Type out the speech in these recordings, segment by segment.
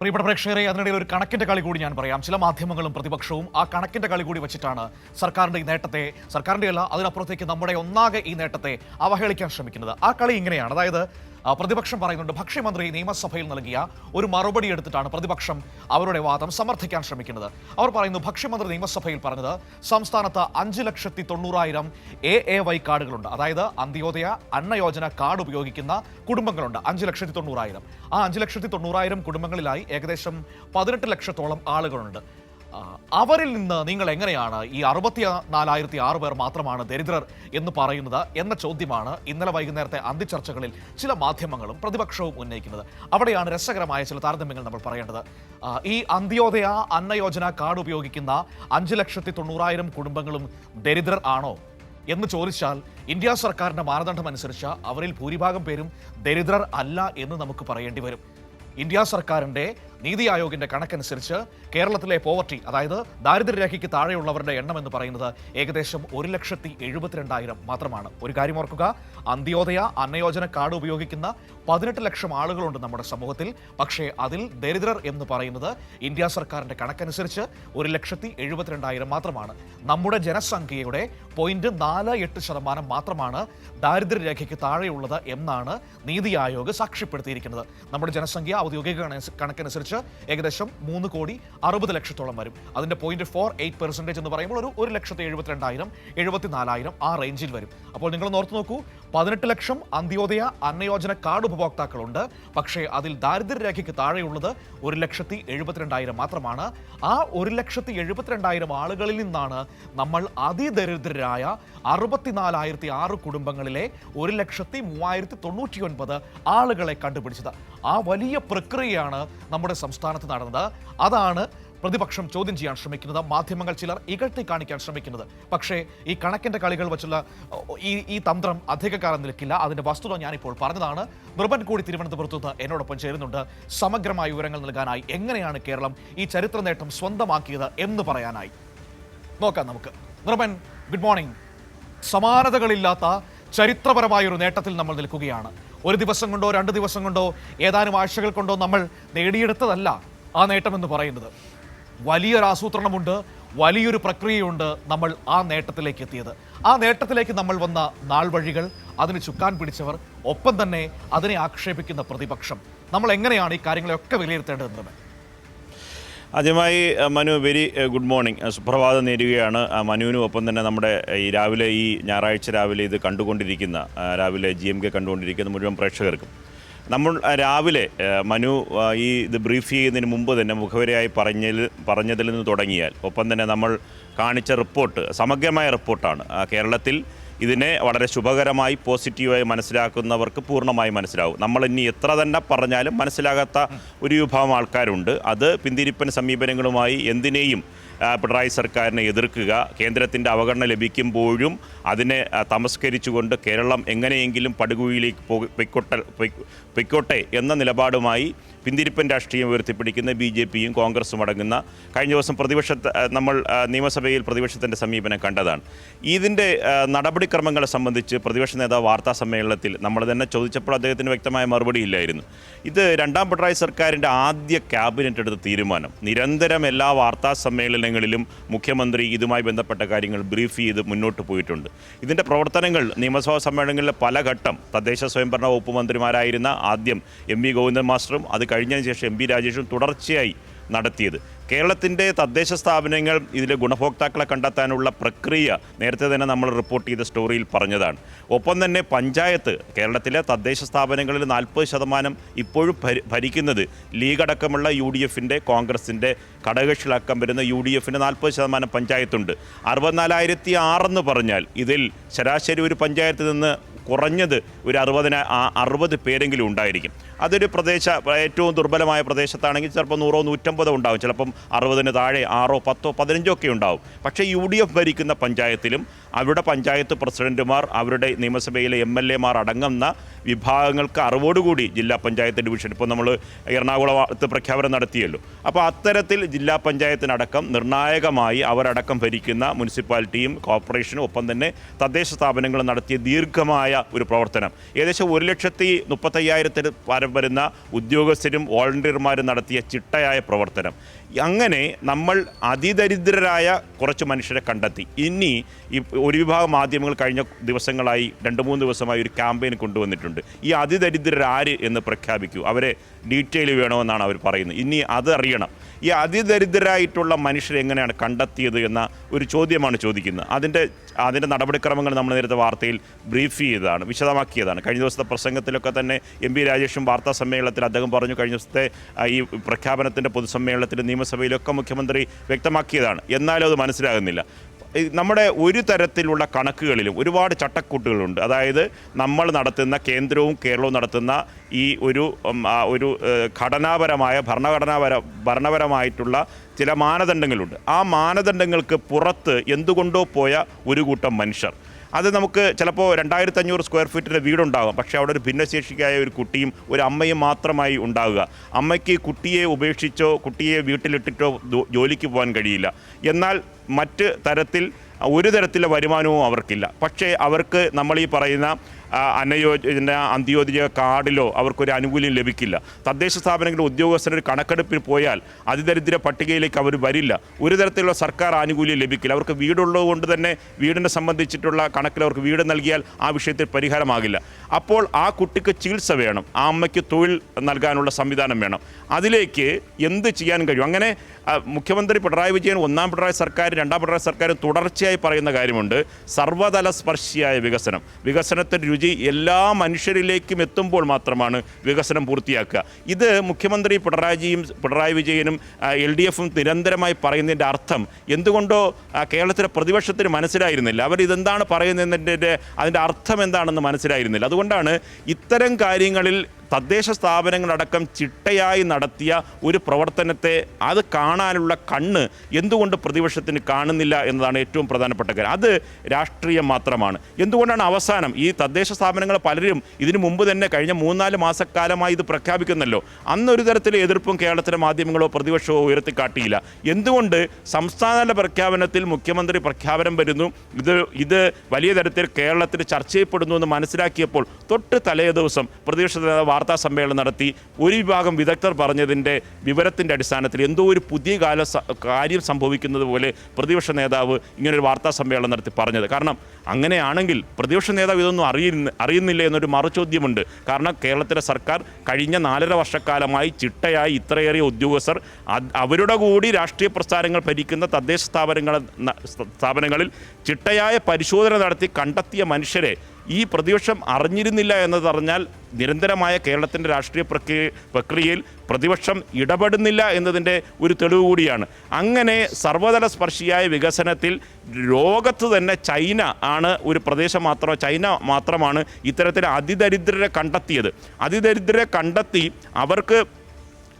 പ്രിയപ്പെട്ട പ്രേക്ഷകരെ അതിനിടയിൽ ഒരു കണക്കിന്റെ കളി കൂടി ഞാൻ പറയാം. ചില മാധ്യമങ്ങളും പ്രതിപക്ഷവും ആ കണക്കിന്റെ കളി കൂടി വെച്ചിട്ടാണ് സർക്കാരിന്റെ ഈ നേട്ടത്തെ സർക്കാരിന്റെ അല്ല അതിനപ്പുറത്തേക്ക് നമ്മുടെ ഒന്നാകെ ഈ നേട്ടത്തെ അവഹേളിക്കാൻ ശ്രമിക്കുന്നത്. ആ കളി ഇങ്ങനെയാണ്. അതായത് പ്രതിപക്ഷം പറയുന്നുണ്ട് ഭക്ഷ്യമന്ത്രി നിയമസഭയിൽ നൽകിയ ഒരു മറുപടി എടുത്തിട്ടാണ് പ്രതിപക്ഷം അവരുടെ വാദം സമർത്ഥിക്കാൻ ശ്രമിക്കുന്നത്. അവർ പറയുന്നു ഭക്ഷ്യമന്ത്രി നിയമസഭയിൽ പറഞ്ഞത് സംസ്ഥാനത്ത് അഞ്ച് ലക്ഷത്തി തൊണ്ണൂറായിരം എ എ വൈ കാർഡുകളുണ്ട്. അതായത് അന്ത്യോദയ അന്നയോജന കാർഡ് ഉപയോഗിക്കുന്ന കുടുംബങ്ങളുണ്ട് അഞ്ച് ലക്ഷത്തി തൊണ്ണൂറായിരം. ആ അഞ്ച് ലക്ഷത്തി തൊണ്ണൂറായിരം കുടുംബങ്ങളിലായി ഏകദേശം പതിനെട്ട് ലക്ഷത്തോളം ആളുകളുണ്ട്. അവരിൽ നിന്ന് നിങ്ങൾ എങ്ങനെയാണ് ഈ അറുപത്തി നാലായിരത്തി ആറ് പേർ മാത്രമാണ് ദരിദ്രർ എന്ന് പറയുന്നത് എന്ന ചോദ്യമാണ് ഇന്നലെ വൈകുന്നേരത്തെ അന്തിച്ചർച്ചകളിൽ ചില മാധ്യമങ്ങളും പ്രതിപക്ഷവും ഉന്നയിക്കുന്നത്. അവിടെയാണ് രസകരമായ ചില താരതമ്യങ്ങൾ നമ്മൾ പറയേണ്ടത്. ഈ അന്ത്യോദയ അന്നയോജന കാർഡ് ഉപയോഗിക്കുന്ന അഞ്ച് ലക്ഷത്തി തൊണ്ണൂറായിരം കുടുംബങ്ങളും ദരിദ്രർ ആണോ എന്ന് ചോദിച്ചാൽ ഇന്ത്യ സർക്കാരിന്റെ മാനദണ്ഡം അനുസരിച്ച് അവരിൽ ഭൂരിഭാഗം പേരും ദരിദ്രർ അല്ല എന്ന് നമുക്ക് പറയേണ്ടി വരും. ഇന്ത്യ സർക്കാരിന്റെ നീതി ആയോഗിന്റെ കണക്കനുസരിച്ച് കേരളത്തിലെ പോവർട്ടി അതായത് ദാരിദ്ര്യരേഖയ്ക്ക് താഴെയുള്ളവരുടെ എണ്ണം എന്ന് പറയുന്നത് ഏകദേശം ഒരു ലക്ഷത്തി എഴുപത്തിരണ്ടായിരം മാത്രമാണ്. ഒരു കാര്യം ഓർക്കുക അന്ത്യോദയ അന്നയോജന കാർഡ് ഉപയോഗിക്കുന്ന പതിനെട്ട് ലക്ഷം ആളുകളുണ്ട് നമ്മുടെ സമൂഹത്തിൽ. പക്ഷേ അതിൽ ദരിദ്രർ എന്ന് പറയുന്നത് ഇന്ത്യ സർക്കാരിന്റെ കണക്കനുസരിച്ച് ഒരു ലക്ഷത്തി എഴുപത്തിരണ്ടായിരം മാത്രമാണ്. നമ്മുടെ ജനസംഖ്യയുടെ പോയിന്റ് നാല് എട്ട് ശതമാനം മാത്രമാണ് ദാരിദ്ര്യരേഖയ്ക്ക് താഴെയുള്ളത് എന്നാണ് നീതി ആയോഗ് സാക്ഷ്യപ്പെടുത്തിയിരിക്കുന്നത്. നമ്മുടെ ജനസംഖ്യ ഔദ്യോഗിക കണ- കണക്കനുസരിച്ച് ഏകദേശം മൂന്ന് കോടി അറുപത് ലക്ഷത്തോളം വരും. അതിന്റെ പോയിന്റ് ഫോർ എയ്റ്റ് പെർസെന്റേജ് എന്ന് പറയുമ്പോൾ ഒരു ഒരു ലക്ഷത്തി എഴുപത്തിരണ്ടായിരം എഴുപത്തിനാലായിരം ആ റേഞ്ചിൽ വരും. അപ്പോൾ നിങ്ങൾ ഓർത്ത് നോക്കൂ പതിനെട്ട് ലക്ഷം അന്ത്യോദയ അന്നയോജന കാർഡ് ഉപഭോക്താക്കളുണ്ട്. പക്ഷേ അതിൽ ദാരിദ്ര്യരേഖയ്ക്ക് താഴെയുള്ളത് ഒരു ലക്ഷത്തി എഴുപത്തിരണ്ടായിരം മാത്രമാണ്. ആ ഒരു ലക്ഷത്തി എഴുപത്തിരണ്ടായിരം ആളുകളിൽ നിന്നാണ് നമ്മൾ അതിദരിദ്രരായ അറുപത്തിനാലായിരത്തി ആറ് കുടുംബങ്ങളിലെ ഒരു ലക്ഷത്തി മൂവായിരത്തി തൊണ്ണൂറ്റി ഒൻപത് ആളുകളെ കണ്ടുപിടിച്ചത്. ആ വലിയ പ്രക്രിയയാണ് നമ്മുടെ സംസ്ഥാനത്ത് നടന്നത്. അതാണ് പ്രതിപക്ഷം ചോദ്യം ചെയ്യാൻ ശ്രമിക്കുന്നത്. മാധ്യമങ്ങൾ ചിലർ ഇകഴ്ത്തി കാണിക്കാൻ ശ്രമിക്കുന്നത്. പക്ഷേ ഈ കണക്കിന്റെ കളികൾ വെച്ചുള്ള ഈ ഈ തന്ത്രം അധികകാലം നിൽക്കില്ല അതിന്റെ വസ്തുത ഞാനിപ്പോൾ പറഞ്ഞതാണ്. നിർബൻ കൂടി തിരുവനന്തപുരത്ത് നിന്ന് എന്നോടൊപ്പം ചേരുന്നുണ്ട്. സമഗ്രമായ വിവരങ്ങൾ നൽകാനായി എങ്ങനെയാണ് കേരളം ഈ ചരിത്ര നേട്ടം സ്വന്തമാക്കിയത് എന്ന് പറയാനായി. നോക്കാം നമുക്ക്. Nirban good morning. സമാനതകളില്ലാത്ത ചരിത്രപരമായ ഒരു നേട്ടത്തിൽ നമ്മൾ നിൽക്കുകയാണ്. ഒരു ദിവസം കൊണ്ടോ രണ്ട് ദിവസം കൊണ്ടോ ഏതാനും ആഴ്ചകൾ കൊണ്ടോ നമ്മൾ നേടിയെടുത്തതല്ല ആ നേട്ടം എന്ന് പറയുന്നത്. വലിയൊരു ആസൂത്രണമുണ്ട് വലിയൊരു പ്രക്രിയയുണ്ട് നമ്മൾ ആ നേട്ടത്തിലേക്ക് എത്തിയത്. ആ നേട്ടത്തിലേക്ക് നമ്മൾ വന്ന നാൾ വഴികൾ അതിന് ചുക്കാൻ പിടിച്ചവർ ഒപ്പം തന്നെ അതിനെ ആക്ഷേപിക്കുന്ന പ്രതിപക്ഷം. നമ്മൾ എങ്ങനെയാണ് ഈ കാര്യങ്ങളെയൊക്കെ വിലയിരുത്തേണ്ടതെന്ന് ആദ്യമായി മനു വെരി ഗുഡ് മോർണിംഗ്. സുപ്രഭാതം നേരുകയാണ്. മനുവിനും ഒപ്പം തന്നെ നമ്മുടെ ഈ രാവിലെ ഈ ഞായറാഴ്ച രാവിലെ ഇത് കണ്ടുകൊണ്ടിരിക്കുന്ന രാവിലെ ജി എം കെ കണ്ടുകൊണ്ടിരിക്കുന്ന മുഴുവൻ പ്രേക്ഷകർക്കും. നമ്മൾ രാവിലെ മനു ഈ ഇത് ബ്രീഫ് ചെയ്യുന്നതിന് മുമ്പ് തന്നെ മുഖവരയായി പറഞ്ഞതിൽ പറഞ്ഞതിൽ നിന്ന് തുടങ്ങിയാൽ ഒപ്പം തന്നെ നമ്മൾ കാണിച്ച റിപ്പോർട്ട് സമഗ്രമായ റിപ്പോർട്ടാണ്. കേരളത്തിൽ ഇതിനെ വളരെ ശുഭകരമായി പോസിറ്റീവായി മനസ്സിലാക്കുന്നവർക്ക് പൂർണമായി മനസ്സിലാവും. നമ്മൾ ഇനി എത്ര തന്നെ പറഞ്ഞാലും മനസ്സിലാകാത്ത ഒരു വിഭാഗം ആൾക്കാരുണ്ട്. അത് പിന്തിരിപ്പൻ സമീപനങ്ങളുമായി എന്തിനേയും പിണറായി സർക്കാരിനെ എതിർക്കുക കേന്ദ്രത്തിന്റെ അവഗണന ലഭിക്കുമ്പോഴും അതിനെ തമസ്കരിച്ചുകൊണ്ട് കേരളം എങ്ങനെയെങ്കിലും പടുകുഴിയിലേക്ക് പൊയ്ക്കോട്ടെ പൊയ്ക്കോട്ടെ എന്ന നിലപാടുമായി പിന്തിരിപ്പൻ രാഷ്ട്രീയം ഉയർത്തിപ്പിടിക്കുന്ന ബി ജെ പിയും കോൺഗ്രസും അടങ്ങുന്ന കഴിഞ്ഞ ദിവസം പ്രതിപക്ഷ നമ്മൾ നിയമസഭയിൽ പ്രതിപക്ഷത്തിന്റെ സമീപനം കണ്ടതാണ്. ഇതിന്റെ നടപടിക്രമങ്ങളെ സംബന്ധിച്ച് പ്രതിപക്ഷ നേതാവ് വാർത്താ സമ്മേളനത്തിൽ നമ്മൾ തന്നെ ചോദിച്ചപ്പോൾ അദ്ദേഹത്തിന് വ്യക്തമായ മറുപടി ഇല്ലായിരുന്നു. ഇത് രണ്ടാം പിണറായി സർക്കാരിന്റെ ആദ്യ ക്യാബിനറ്റ് എടുത്ത തീരുമാനം. നിരന്തരം എല്ലാ വാർത്താ സമ്മേളനങ്ങളിലും മുഖ്യമന്ത്രി ഇതുമായി ബന്ധപ്പെട്ട കാര്യങ്ങൾ ബ്രീഫ് ചെയ്ത് മുന്നോട്ട് പോയിട്ടുണ്ട്. ഇതിന്റെ പ്രവർത്തനങ്ങൾ നിയമസഭാ സമ്മേളനങ്ങളിലെ പല ഘട്ടം തദ്ദേശ സ്വയംഭരണ വകുപ്പ് മന്ത്രിമാരായിരുന്ന ആദ്യം എം വി ഗോവിന്ദൻ മാസ്റ്ററും അത് കഴിഞ്ഞതിന് ശേഷം എം പി രാജേഷും തുടർച്ചയായി നടത്തിയത്. കേരളത്തിന്റെ തദ്ദേശ സ്ഥാപനങ്ങൾ ഇതിലെ ഗുണഭോക്താക്കളെ കണ്ടെത്താനുള്ള പ്രക്രിയ നേരത്തെ തന്നെ നമ്മൾ റിപ്പോർട്ട് ചെയ്ത സ്റ്റോറിയിൽ പറഞ്ഞതാണ്. ഒപ്പം തന്നെ പഞ്ചായത്ത് കേരളത്തിലെ തദ്ദേശ സ്ഥാപനങ്ങളിൽ നാൽപ്പത് ശതമാനം ഇപ്പോഴും ഭരി- ഭരിക്കുന്നത് ലീഗ് അടക്കമുള്ള യു ഡി എഫിന്റെ കോൺഗ്രസിന്റെ ഘടകകക്ഷികളക്കം വരുന്ന യു ഡി എഫിന്റെ നാൽപ്പത് ശതമാനം പഞ്ചായത്തുണ്ട്. അറുപത്തിനാലായിരത്തി ആറെന്ന് പറഞ്ഞാൽ ഇതിൽ ശരാശരി ഒരു പഞ്ചായത്തിൽ നിന്ന് കുറഞ്ഞത് ഒരു അറുപതിന അറുപത് പേരെങ്കിലും ഉണ്ടായിരിക്കും. അതൊരു പ്രദേശ ഏറ്റവും ദുർബലമായ പ്രദേശത്താണെങ്കിൽ ചിലപ്പോൾ നൂറോ നൂറ്റമ്പതോ ഉണ്ടാവും. ചിലപ്പം അറുപതിന് താഴെ ആറോ പത്തോ പതിനഞ്ചോ ഒക്കെ ഉണ്ടാവും. പക്ഷേ യു ഡി എഫ് ഭരിക്കുന്ന പഞ്ചായത്തിലും അവരുടെ പഞ്ചായത്ത് പ്രസിഡന്റുമാർ അവരുടെ നിയമസഭയിലെ എം എൽ എമാർ അടങ്ങുന്ന വിഭാഗങ്ങൾക്ക് അറിവോടുകൂടി ജില്ലാ പഞ്ചായത്ത് ഡിവിഷൻ. ഇപ്പോൾ നമ്മൾ എറണാകുളത്ത് പ്രഖ്യാപനം നടത്തിയല്ലോ. അപ്പോൾ അത്തരത്തിൽ ജില്ലാ പഞ്ചായത്തിനടക്കം നിർണായകമായി അവരടക്കം ഭരിക്കുന്ന മുനിസിപ്പാലിറ്റിയും കോർപ്പറേഷനും ഒപ്പം തന്നെ തദ്ദേശ സ്ഥാപനങ്ങളും നടത്തിയ ദീർഘമായ ഒരു പ്രവർത്തനം. ഏകദേശം ഒരു ലക്ഷത്തി മുപ്പത്തയ്യായിരത്തിന് പരം വരുന്ന ഉദ്യോഗസ്ഥരും വോളണ്ടിയർമാരും നടത്തിയ ചിട്ടയായ പ്രവർത്തനം. അങ്ങനെ നമ്മൾ അതിദരിദ്രരായ കുറച്ച് മനുഷ്യരെ കണ്ടെത്തി. ഇനി ഈ ഒരു വിഭാഗം മാധ്യമങ്ങൾ കഴിഞ്ഞ ദിവസങ്ങളായി രണ്ട് മൂന്ന് ദിവസമായി ഒരു ക്യാമ്പയിൻ കൊണ്ടുവന്നിട്ടുണ്ട്. ഈ അതിദരിദ്രരാര് എന്ന് പ്രഖ്യാപിക്കൂ. അവരെ ഡീറ്റെയിൽ വേണമെന്നാണ് അവർ പറയുന്നത്. ഇനി അതറിയണം ഈ അതിദരിദ്രരായിട്ടുള്ള മനുഷ്യരെ എങ്ങനെയാണ് കണ്ടെത്തിയത് എന്ന ഒരു ചോദ്യമാണ് ചോദിക്കുന്നത്. അതിന്റെ അതിന്റെ നടപടിക്രമങ്ങൾ നമ്മൾ നേരത്തെ വാർത്തയിൽ ബ്രീഫ് ചെയ്തതാണ് വിശദമാക്കിയതാണ്. കഴിഞ്ഞ ദിവസത്തെ പ്രസംഗത്തിലൊക്കെ തന്നെ എം പി രാജേഷും വാർത്താ സമ്മേളനത്തിൽ അദ്ദേഹം പറഞ്ഞു കഴിഞ്ഞ ദിവസത്തെ ഈ പ്രഖ്യാപനത്തിന്റെ പൊതുസമ്മേളനത്തിൽ നിയമസഭയിലൊക്കെ മുഖ്യമന്ത്രി വ്യക്തമാക്കിയതാണ്. എന്നാലും അത് മനസ്സിലാകുന്നില്ല. നമ്മുടെ ഒരു തരത്തിലുള്ള കണക്കുകളിലും ഒരുപാട് ചട്ടക്കൂട്ടുകളുണ്ട്. അതായത് നമ്മൾ നടത്തുന്ന കേന്ദ്രവും കേരളവും നടത്തുന്ന ഈ ഒരു ഒരു ഘടനാപരമായ ഭരണഘടനാപര ഭരണപരമായിട്ടുള്ള ചില മാനദണ്ഡങ്ങളുണ്ട്. ആ മാനദണ്ഡങ്ങൾക്ക് പുറത്ത് എന്തുകൊണ്ടോ പോയ ഒരു കൂട്ടം മനുഷ്യർ. അത് നമുക്ക് ചിലപ്പോൾ രണ്ടായിരത്തി അഞ്ഞൂറ് സ്ക്വയർ ഫീറ്റിന്റെ വീടുണ്ടാകും പക്ഷേ അവിടെ ഒരു ഭിന്നശേഷിക്കായ ഒരു കുട്ടിയും ഒരു അമ്മയും മാത്രമായി ഉണ്ടാവുക. അമ്മയ്ക്ക് കുട്ടിയെ ഉപേക്ഷിച്ചോ കുട്ടിയെ വീട്ടിലിട്ടിട്ടോ ജോലിക്ക് പോകാൻ കഴിയില്ല. എന്നാൽ മറ്റ് തരത്തിൽ ഒരു തരത്തിലുള്ള വരുമാനവും അവർക്കില്ല. പക്ഷേ അവർക്ക് നമ്മൾ ഈ പറയുന്ന അന്നയോജന അന്ത്യോദയ കാർഡിലോ അവർക്കൊരു ആനുകൂല്യം ലഭിക്കില്ല. തദ്ദേശ സ്ഥാപനങ്ങളുടെ ഉദ്യോഗസ്ഥരുടെ കണക്കെടുപ്പിൽ പോയാൽ അതിദരിദ്ര പട്ടികയിലേക്ക് അവർ വരില്ല. ഒരു തരത്തിലുള്ള സർക്കാർ ആനുകൂല്യം ലഭിക്കില്ല. അവർക്ക് വീടുള്ളത് കൊണ്ട് തന്നെ വീടിനെ സംബന്ധിച്ചിട്ടുള്ള കണക്കിൽ അവർക്ക് വീട് നൽകിയാൽ ആ വിഷയത്തിൽ പരിഹാരമാകില്ല. അപ്പോൾ ആ കുട്ടിക്ക് ചികിത്സ വേണം. ആ അമ്മയ്ക്ക് തൊഴിൽ നൽകാനുള്ള സംവിധാനം വേണം. അതിലേക്ക് എന്ത് ചെയ്യാൻ കഴിയും? അങ്ങനെ മുഖ്യമന്ത്രി പിണറായി വിജയൻ ഒന്നാം പിണറായി സർക്കാർ രണ്ടാം പിണറായി സർക്കാർ തുടർച്ചയായി പറയുന്ന കാര്യമുണ്ട്. സർവതല സ്പർശിയായ വികസനം. വികസനത്തിന്റെ രുചി എല്ലാ മനുഷ്യരിലേക്കും എത്തുമ്പോൾ മാത്രമാണ് വികസനം പൂർത്തിയാക്കുക. ഇത് മുഖ്യമന്ത്രി പിണറായിജിയും പിണറായി വിജയനും എൽ ഡി എഫും നിരന്തരമായി പറയുന്നതിന്റെ അർത്ഥം എന്തുകൊണ്ടോ കേരളത്തിലെ പ്രതിപക്ഷത്തിന് മനസ്സിലായിരുന്നില്ല. അവർ ഇതെന്താണ് പറയുന്നതിന്റെ അതിന്റെ അർത്ഥം എന്താണെന്ന് മനസ്സിലായിരുന്നില്ല. അതുകൊണ്ടാണ് ഇത്തരം കാര്യങ്ങളിൽ തദ്ദേശ സ്ഥാപനങ്ങളടക്കം ചിട്ടയായി നടത്തിയ ഒരു പ്രവർത്തനത്തെ അത് കാണാനുള്ള കണ്ണ് എന്തുകൊണ്ട് പ്രതിപക്ഷത്തിന് കാണുന്നില്ല എന്നതാണ് ഏറ്റവും പ്രധാനപ്പെട്ട കാര്യം. അത് രാഷ്ട്രീയം മാത്രമാണ്. എന്തുകൊണ്ടാണ് അവസാനം ഈ തദ്ദേശ സ്ഥാപനങ്ങൾ പലരും ഇതിനു മുമ്പ് തന്നെ കഴിഞ്ഞ മൂന്നാൽ മാസക്കാലമായി ഇത് പ്രഖ്യാപിക്കുന്നല്ലോ? അന്നൊരു തരത്തിലെ എതിർപ്പും കേരളത്തിലെ മാധ്യമങ്ങളോ പ്രതിപക്ഷമോ ഉയർത്തിക്കാട്ടിയില്ല. എന്തുകൊണ്ട് സംസ്ഥാനതല പ്രഖ്യാപനത്തിൽ മുഖ്യമന്ത്രി പ്രഖ്യാപനം വരുന്നു? ഇത് ഇത് വലിയ തരത്തിൽ കേരളത്തിൽ ചർച്ച ചെയ്യപ്പെടുന്നു എന്ന് മനസ്സിലാക്കിയപ്പോൾ തൊട്ട് തലേ ദിവസം പ്രതിപക്ഷ നേതാവ് വാർത്താ സമ്മേളനം നടത്തി ഒരു വിഭാഗം വിദഗ്ധർ പറഞ്ഞതിന്റെ വിവരത്തിന്റെ അടിസ്ഥാനത്തിൽ എന്തോ ഒരു പുതിയ കാല കാര്യം സംഭവിക്കുന്നത് പോലെ പ്രതിപക്ഷ നേതാവ് ഇങ്ങനൊരു വാർത്താ സമ്മേളനം നടത്തി പറഞ്ഞത്. കാരണം അങ്ങനെയാണെങ്കിൽ പ്രതിപക്ഷ നേതാവ് ഇതൊന്നും അറിയുന്ന അറിയുന്നില്ല എന്നൊരു മറുചോദ്യമുണ്ട്. കാരണം കേരളത്തിലെ സർക്കാർ കഴിഞ്ഞ നാലര വർഷക്കാലമായി ചിട്ടയായി ഇത്രയേറെ ഉദ്യോഗസ്ഥർ അവരുടെ കൂടി രാഷ്ട്രീയ പ്രസ്ഥാനങ്ങൾ ഭരിക്കുന്ന തദ്ദേശ സ്ഥാപനങ്ങൾ സ്ഥാപനങ്ങളിൽ ചിട്ടയായ പരിശോധന നടത്തി കണ്ടെത്തിയ മനുഷ്യരെ ഈ പ്രതിപക്ഷം അറിഞ്ഞിരുന്നില്ല എന്നത് പറഞ്ഞാൽ നിരന്തരമായ കേരളത്തിന്റെ രാഷ്ട്രീയ പ്രക്രിയ പ്രക്രിയയിൽ പ്രതിപക്ഷം ഇടപെടുന്നില്ല എന്നതിന്റെ ഒരു തെളിവ് കൂടിയാണ്. അങ്ങനെ സർവതല സ്പർശിയായ വികസനത്തിൽ ലോകത്ത് തന്നെ ചൈന ആണ് ഒരു പ്രദേശം മാത്രം ചൈന മാത്രമാണ് ഇത്തരത്തിൽ അതിദരിദ്രരെ കണ്ടെത്തിയത്. അതിദരിദ്രരെ കണ്ടെത്തി അവർക്ക്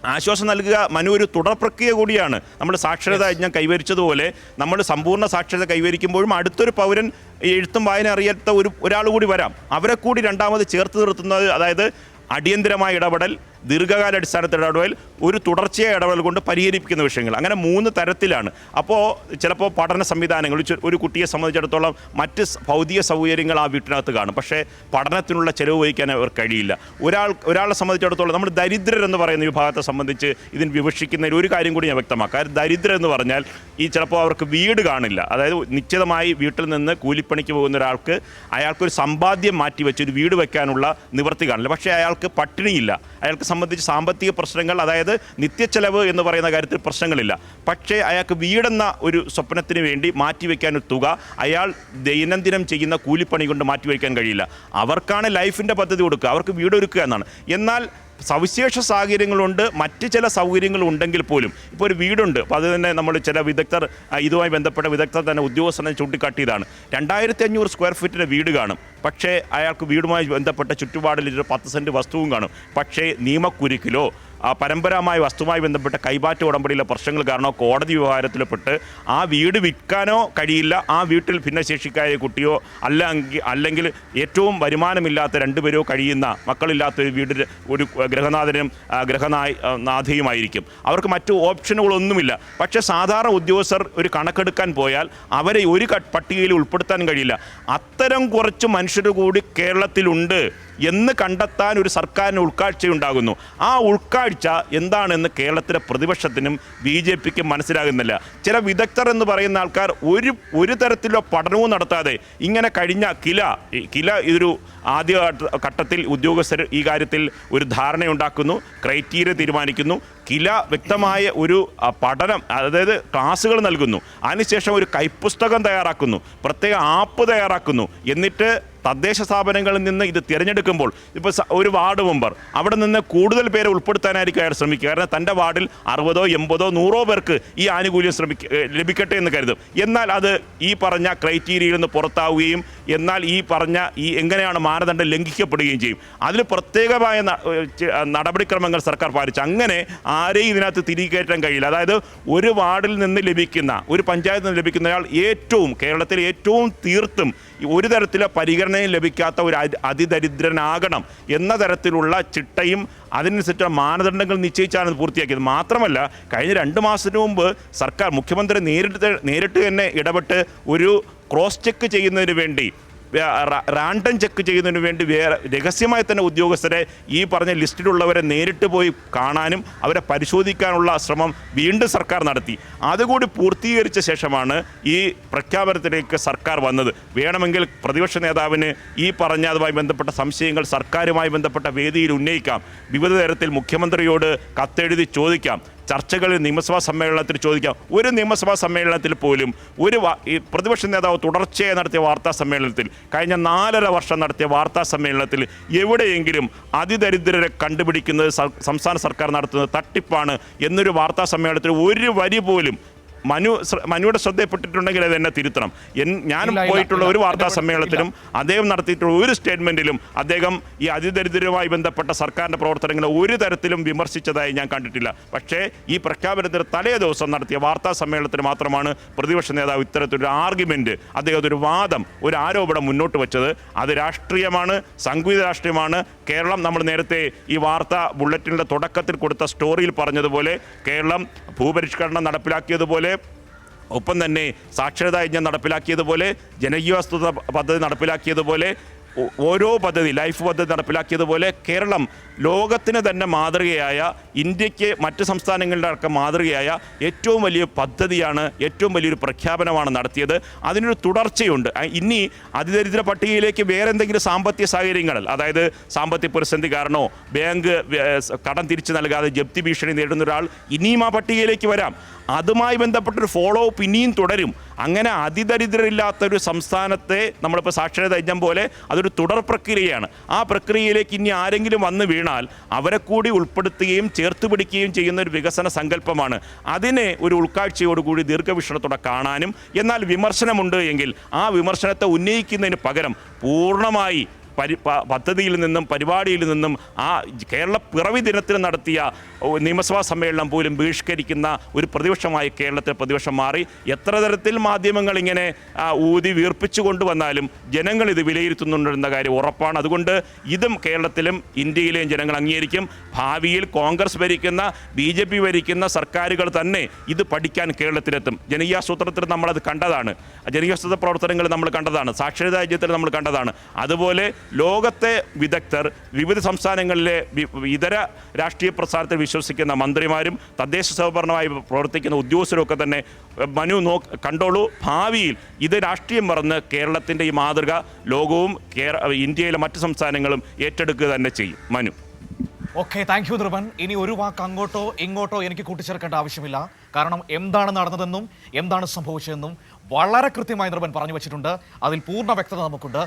ആശ്വാസം നൽകുക മനു ഒരു തുടർ പ്രക്രിയ കൂടിയാണ്. നമ്മൾ സാക്ഷരത ഞാൻ കൈവരിച്ചതുപോലെ നമ്മൾ സമ്പൂർണ സാക്ഷരത കൈവരിക്കുമ്പോഴും അടുത്തൊരു പൗരൻ എഴുത്തും വായന അറിയാത്ത ഒരു ഒരാൾ കൂടി വരാം. അവരെ കൂടി രണ്ടാമത് ചേർത്ത് നിർത്തുന്നത് അതായത് അടിയന്തിരമായ ഇടപെടൽ ദീർഘകാല അടിസ്ഥാനത്തിൽ ഇടപെടൽ ഒരു തുടർച്ചയായ ഇടപെടൽ കൊണ്ട് പരിഹരിപ്പിക്കുന്ന വിഷയങ്ങൾ. അങ്ങനെ മൂന്ന് തരത്തിലാണ്. അപ്പോൾ ചിലപ്പോൾ പഠന സംവിധാനങ്ങൾ ഒരു കുട്ടിയെ സംബന്ധിച്ചിടത്തോളം മറ്റ് ഭൗതിക സൗകര്യങ്ങൾ ആ വീട്ടിനകത്ത് കാണും. പക്ഷേ പഠനത്തിനുള്ള ചെലവ് വഹിക്കാൻ അവർ കഴിയില്ല. ഒരാൾ ഒരാളെ സംബന്ധിച്ചിടത്തോളം നമ്മൾ ദരിദ്രരെന്ന് പറയുന്ന വിഭാഗത്തെ സംബന്ധിച്ച് ഇതിന് വിവക്ഷിക്കുന്നതിൽ ഒരു കാര്യം കൂടി ഞാൻ വ്യക്തമാക്കാം. കാര്യം ദരിദ്രർ എന്ന് പറഞ്ഞാൽ ഈ ചിലപ്പോൾ അവർക്ക് വീട് കാണില്ല. അതായത് നിശ്ചിതമായി വീട്ടിൽ നിന്ന് കൂലിപ്പണിക്ക് പോകുന്ന ഒരാൾക്ക് അയാൾക്കൊരു സമ്പാദ്യം മാറ്റി വെച്ച് ഒരു വീട് വയ്ക്കാനുള്ള നിവൃത്തി കാണില്ല. പക്ഷേ അയാൾക്ക് പട്ടിണിയില്ല. അയാൾക്ക് സംബന്ധിച്ച് സാമ്പത്തിക പ്രശ്നങ്ങൾ അതായത് നിത്യച്ചെലവ് എന്ന് പറയുന്ന കാര്യത്തിൽ പ്രശ്നങ്ങളില്ല. പക്ഷേ അയാൾക്ക് വീടെന്ന ഒരു സ്വപ്നത്തിന് വേണ്ടി മാറ്റിവെക്കാൻ ഒരു തുക അയാൾ ദൈനംദിനം ചെയ്യുന്ന കൂലിപ്പണി കൊണ്ട് മാറ്റിവെക്കാൻ കഴിയില്ല. അവർക്കാണ് ലൈഫിന്റെ പദ്ധതി കൊടുക്കുക. അവർക്ക് വീടൊരുക്കുക എന്നാണ്. എന്നാൽ സവിശേഷ സാഹചര്യങ്ങളുണ്ട് മറ്റ് ചില സൗകര്യങ്ങൾ ഉണ്ടെങ്കിൽ പോലും. ഇപ്പോൾ ഒരു വീടുണ്ട് അപ്പോൾ അത് തന്നെ നമ്മൾ ചില വിദഗ്ധർ ഇതുമായി ബന്ധപ്പെട്ട വിദഗ്ധർ തന്നെ ഉദ്യോഗസ്ഥനെ ചൂണ്ടിക്കാട്ടിയതാണ്. രണ്ടായിരത്തി അഞ്ഞൂറ് സ്ക്വയർ ഫീറ്റിന്റെ വീട് കാണും. പക്ഷേ അയാൾക്ക് വീടുമായി ബന്ധപ്പെട്ട ചുറ്റുപാടിൽ ഒരു പത്ത് സെന്റ് വസ്തുവും കാണും. പക്ഷേ നിയമക്കുരുക്കിലോ ആ, പരമ്പരാമായ വസ്തുമായി ബന്ധപ്പെട്ട കൈമാറ്റ ഉടമ്പടിയിലെ പ്രശ്നങ്ങൾ കാരണം കോടതി വ്യവഹാരത്തിൽപ്പെട്ട് ആ വീട് വിൽക്കാനോ കഴിയില്ല ആ വീട്ടിൽ ഭിന്നശേഷിക്കായ കുട്ടിയോ അല്ല അല്ലെങ്കിൽ ഏറ്റവും വരുമാനമില്ലാത്ത രണ്ടുപേരോ കഴിയുന്ന മക്കളില്ലാത്ത ഒരു വീട് ഒരു ഗൃഹനാഥനും ഗ്രഹനായ നാഥയുമായിരിക്കും. അവർക്ക് മറ്റു ഓപ്ഷനുകളൊന്നുമില്ല. പക്ഷേ സാധാരണ ഉദ്യോഗസ്ഥർ ഒരു കണക്കെടുക്കാൻ പോയാൽ അവരെ ഒരു പട്ടികയിൽ ഉൾപ്പെടുത്താൻ കഴിയില്ല. അത്തരം കുറച്ച് മനുഷ്യർ കൂടി കേരളത്തിലുണ്ട്. എന്ന് കണ്ടെത്താൻ ഒരു സർക്കാരിന് ഉൾക്കാഴ്ചയുണ്ടാകുന്നു. ആ ഉൾക്കാഴ്ച എന്താണെന്ന് കേരളത്തിലെ പ്രതിപക്ഷത്തിനും ബി ജെ പിക്കും മനസ്സിലാകുന്നില്ല. ചില വിദഗ്ധർ എന്ന് പറയുന്ന ആൾക്കാർ ഒരു ഒരു തരത്തിലോ പഠനവും നടത്താതെ ഇങ്ങനെ കഴിഞ്ഞ കില കില ഇതൊരു ആദ്യ ഘട്ടത്തിൽ ഉദ്യോഗസ്ഥർ ഈ കാര്യത്തിൽ ഒരു ധാരണയുണ്ടാക്കുന്നു ക്രൈറ്റീരിയ തീരുമാനിക്കുന്നു. കില വ്യക്തമായ ഒരു പഠനം അതായത് ക്ലാസ്സുകൾ നൽകുന്നു. അതിനുശേഷം ഒരു കൈപ്പുസ്തകം തയ്യാറാക്കുന്നു. പ്രത്യേക ആപ്പ് തയ്യാറാക്കുന്നു. എന്നിട്ട് തദ്ദേശ സ്ഥാപനങ്ങളിൽ നിന്ന് ഇത് തിരഞ്ഞെടുക്കുമ്പോൾ ഇപ്പോൾ ഒരു വാർഡ് മെമ്പർ അവിടെ നിന്ന് കൂടുതൽ പേരെ ഉൾപ്പെടുത്താനായിരിക്കും അയാൾ ശ്രമിക്കുക. കാരണം തന്റെ വാർഡിൽ അറുപതോ എൺപതോ നൂറോ പേർക്ക് ഈ ആനുകൂല്യം ശ്രമിക്ക ലഭിക്കട്ടെ എന്ന് കരുതും. എന്നാൽ അത് ഈ പറഞ്ഞ ക്രൈറ്റീരിയയിൽ നിന്ന് പുറത്താവുകയും എന്നാൽ ഈ പറഞ്ഞ ഈ എങ്ങനെയാണ് മാനദണ്ഡം ലംഘിക്കപ്പെടുകയും ചെയ്യും. അതിൽ പ്രത്യേകമായ നടപടിക്രമങ്ങൾ സർക്കാർ പാലിച്ചു. അങ്ങനെ ആരെയും ഇതിനകത്ത് തിരികേറ്റാൻ കഴിയില്ല. അതായത് ഒരു വാർഡിൽ നിന്ന് ലഭിക്കുന്ന ഒരു പഞ്ചായത്തിൽ നിന്ന് ലഭിക്കുന്നയാൾ ഏറ്റവും കേരളത്തിൽ ഏറ്റവും തീർത്തും ഒരു തരത്തിലെ പരിഗണനയും ലഭിക്കാത്ത ഒരു അതി- അതിദരിദ്രനാകണം എന്ന തരത്തിലുള്ള ചിട്ടയും അതിനനുസരിച്ചുള്ള മാനദണ്ഡങ്ങൾ നിശ്ചയിച്ചാണ് പൂർത്തിയാക്കിയത്. മാത്രമല്ല കഴിഞ്ഞ രണ്ട് മാസത്തിന് മുമ്പ് സർക്കാർ മുഖ്യമന്ത്രി നേരിട്ട് നേരിട്ട് തന്നെ ഇടപെട്ട് ഒരു ക്രോസ് ചെക്ക് ചെയ്യുന്നതിന് വേണ്ടി റാൻഡം ചെക്ക് ചെയ്യുന്നതിന് വേണ്ടി വേറെ രഹസ്യമായി തന്നെ ഉദ്യോഗസ്ഥരെ ഈ പറഞ്ഞ ലിസ്റ്റിലുള്ളവരെ നേരിട്ട് പോയി കാണാനും അവരെ പരിശോധിക്കാനുള്ള ശ്രമം വീണ്ടും സർക്കാർ നടത്തി. അതുകൂടി പൂർത്തീകരിച്ച ശേഷമാണ് ഈ പ്രഖ്യാപനത്തിലേക്ക് സർക്കാർ വന്നത്. വേണമെങ്കിൽ പ്രതിപക്ഷ നേതാവിന് ഈ പറഞ്ഞ അതുമായി ബന്ധപ്പെട്ട സംശയങ്ങൾ സർക്കാരുമായി ബന്ധപ്പെട്ട വേദിയിൽ ഉന്നയിക്കാം. വിവിധ തരത്തിൽ മുഖ്യമന്ത്രിയോട് കത്തെഴുതി ചോദിക്കാം. ചർച്ചകളിൽ നിയമസഭാ സമ്മേളനത്തിൽ ചോദിക്കാം ഒരു നിയമസഭാ സമ്മേളനത്തിൽ പോലും ഒരു പ്രതിപക്ഷ നേതാവ് തുടർച്ചയായി നടത്തിയ വാർത്താ സമ്മേളനത്തിൽ കഴിഞ്ഞ നാലര വർഷം നടത്തിയ വാർത്താ സമ്മേളനത്തിൽ എവിടെയെങ്കിലും അതിദരിദ്രരെ കണ്ടുപിടിക്കുന്നത് സംസ്ഥാന സർക്കാർ നടത്തുന്നത് തട്ടിപ്പാണ് എന്നൊരു വാർത്താ സമ്മേളനത്തിൽ ഒരു വരി പോലും മനു മനുവിടെ ശ്രദ്ധയപ്പെട്ടിട്ടുണ്ടെങ്കിൽ അത് എന്നെ തിരുത്തണം. എൻ ഞാനും പോയിട്ടുള്ള ഒരു വാർത്താ സമ്മേളനത്തിലും അദ്ദേഹം നടത്തിയിട്ടുള്ള ഒരു സ്റ്റേറ്റ്മെന്റിലും അദ്ദേഹം ഈ അതിദരിദ്രരുമായി ബന്ധപ്പെട്ട സർക്കാരിന്റെ പ്രവർത്തനങ്ങളെ ഒരു തരത്തിലും വിമർശിച്ചതായി ഞാൻ കണ്ടിട്ടില്ല. പക്ഷേ ഈ പ്രഖ്യാപനത്തിന് തലേ ദിവസം നടത്തിയ വാർത്താ സമ്മേളനത്തിൽ മാത്രമാണ് പ്രതിപക്ഷ നേതാവ് ഇത്തരത്തിലൊരു ആർഗ്യുമെന്റ് അദ്ദേഹം ഒരു വാദം ഒരു ആരോപണം മുന്നോട്ട് വെച്ചത്. അത് രാഷ്ട്രീയമാണ് സംഗീത രാഷ്ട്രീയമാണ്. കേരളം നമ്മൾ നേരത്തെ ഈ വാർത്ത ബുള്ളറ്റിന്റെ തുടക്കത്തിൽ കൊടുത്ത സ്റ്റോറിയിൽ പറഞ്ഞതുപോലെ കേരളം ഭൂപരിഷ്കരണം നടപ്പിലാക്കിയതുപോലെ ഒപ്പം തന്നെ സാക്ഷരതാ യജ്ഞം നടപ്പിലാക്കിയതുപോലെ ജനകീയാസ്തുത പദ്ധതി നടപ്പിലാക്കിയതുപോലെ ഓരോ പദ്ധതി ലൈഫ് പദ്ധതി നടപ്പിലാക്കിയതുപോലെ കേരളം ലോകത്തിന് തന്നെ മാതൃകയായ ഇന്ത്യയ്ക്ക് മറ്റ് സംസ്ഥാനങ്ങളുടെ അടക്കം മാതൃകയായ ഏറ്റവും വലിയ പദ്ധതിയാണ് ഏറ്റവും വലിയൊരു പ്രഖ്യാപനമാണ് നടത്തിയത്. അതിനൊരു തുടർച്ചയുണ്ട്. ഇനി അതിദരിദ്ര പട്ടികയിലേക്ക് വേറെ എന്തെങ്കിലും സാമ്പത്തിക സാഹചര്യങ്ങൾ അതായത് സാമ്പത്തിക പ്രതിസന്ധി കാരണോ ബാങ്ക് കടം തിരിച്ചു നൽകാതെ ജപ്തി ഭീഷണി നേരിടുന്ന ഒരാൾ ഇനിയും ആ പട്ടികയിലേക്ക് വരാം. അതുമായി ബന്ധപ്പെട്ടൊരു ഫോളോ അപ്പ് ഇനിയും തുടരും. അങ്ങനെ അതിദരിദ്രരില്ലാത്തൊരു സംസ്ഥാനത്തെ നമ്മളിപ്പോൾ സാക്ഷരത യജ്ഞം പോലെ അതൊരു തുടർ പ്രക്രിയയാണ്. ആ പ്രക്രിയയിലേക്ക് ഇനി ആരെങ്കിലും വന്ന് വീണാൽ അവരെ കൂടി ഉൾപ്പെടുത്തുകയും ചേർത്ത് പിടിക്കുകയും ചെയ്യുന്ന ഒരു വികസന സങ്കല്പമാണ്. അതിനെ ഒരു ഉൾക്കാഴ്ചയോടുകൂടി ദീർഘവീക്ഷണത്തോടെ കാണാനും എന്നാൽ വിമർശനമുണ്ട് എങ്കിൽ ആ വിമർശനത്തെ ഉന്നയിക്കുന്നതിന് പകരം പൂർണമായി പരി പദ്ധതിയിൽ നിന്നും പരിപാടിയിൽ നിന്നും ആ കേരള പിറവി ദിനത്തിൽ നടത്തിയ നിയമസഭാ സമ്മേളനം പോലും ബഹിഷ്കരിക്കുന്ന ഒരു പ്രതിപക്ഷമായി കേരളത്തിൽ പ്രതിപക്ഷം മാറി. എത്ര തരത്തിൽ മാധ്യമങ്ങൾ ഇങ്ങനെ ഊതി വീർപ്പിച്ചു കൊണ്ടുവന്നാലും ജനങ്ങൾ ഇത് വിലയിരുത്തുന്നുണ്ടെന്ന കാര്യം ഉറപ്പാണ്. അതുകൊണ്ട് ഇതും കേരളത്തിലും ഇന്ത്യയിലെയും ജനങ്ങൾ അംഗീകരിക്കും. ഭാവിയിൽ കോൺഗ്രസ് ഭരിക്കുന്ന ബി ജെ പി ഭരിക്കുന്ന സർക്കാരുകൾ തന്നെ ഇത് പഠിക്കാൻ കേരളത്തിലെത്തും. ജനകീയാസൂത്രത്തിൽ നമ്മളത് കണ്ടതാണ്. ജനകീയാസൂത്ര പ്രവർത്തനങ്ങൾ നമ്മൾ കണ്ടതാണ്. സാക്ഷരതാ രാജ്യത്തിൽ നമ്മൾ കണ്ടതാണ്. അതുപോലെ ലോകത്തെ വിദഗ്ധർ വിവിധ സംസ്ഥാനങ്ങളിലെ ഇതര രാഷ്ട്രീയ പ്രസ്ഥാനത്തിൽ വിശ്വസിക്കുന്ന മന്ത്രിമാരും തദ്ദേശ സ്വയംഭരണമായി പ്രവർത്തിക്കുന്ന ഉദ്യോഗസ്ഥരൊക്കെ തന്നെ മനു നോ കണ്ടോളൂ ഭാവിയിൽ ഇത് രാഷ്ട്രീയം മറന്ന് കേരളത്തിന്റെ ഈ മാതൃക ലോകവും ഇന്ത്യയിലെ മറ്റു സംസ്ഥാനങ്ങളും ഏറ്റെടുക്കുക തന്നെ ചെയ്യും. Manu. Okay thank you Dhruvan. ഇനി ഒരു വാക്ക് അങ്ങോട്ടോ ഇങ്ങോട്ടോ എനിക്ക് കൂട്ടിച്ചേർക്കേണ്ട ആവശ്യമില്ല. കാരണം എന്താണ് നടന്നതെന്നും എന്താണ് സംഭവിച്ചതെന്നും വളരെ കൃത്യമായി ധ്രുവൻ പറഞ്ഞു വെച്ചിട്ടുണ്ട്. അതിൽ പൂർണ വ്യക്തത നമുക്കുണ്ട്.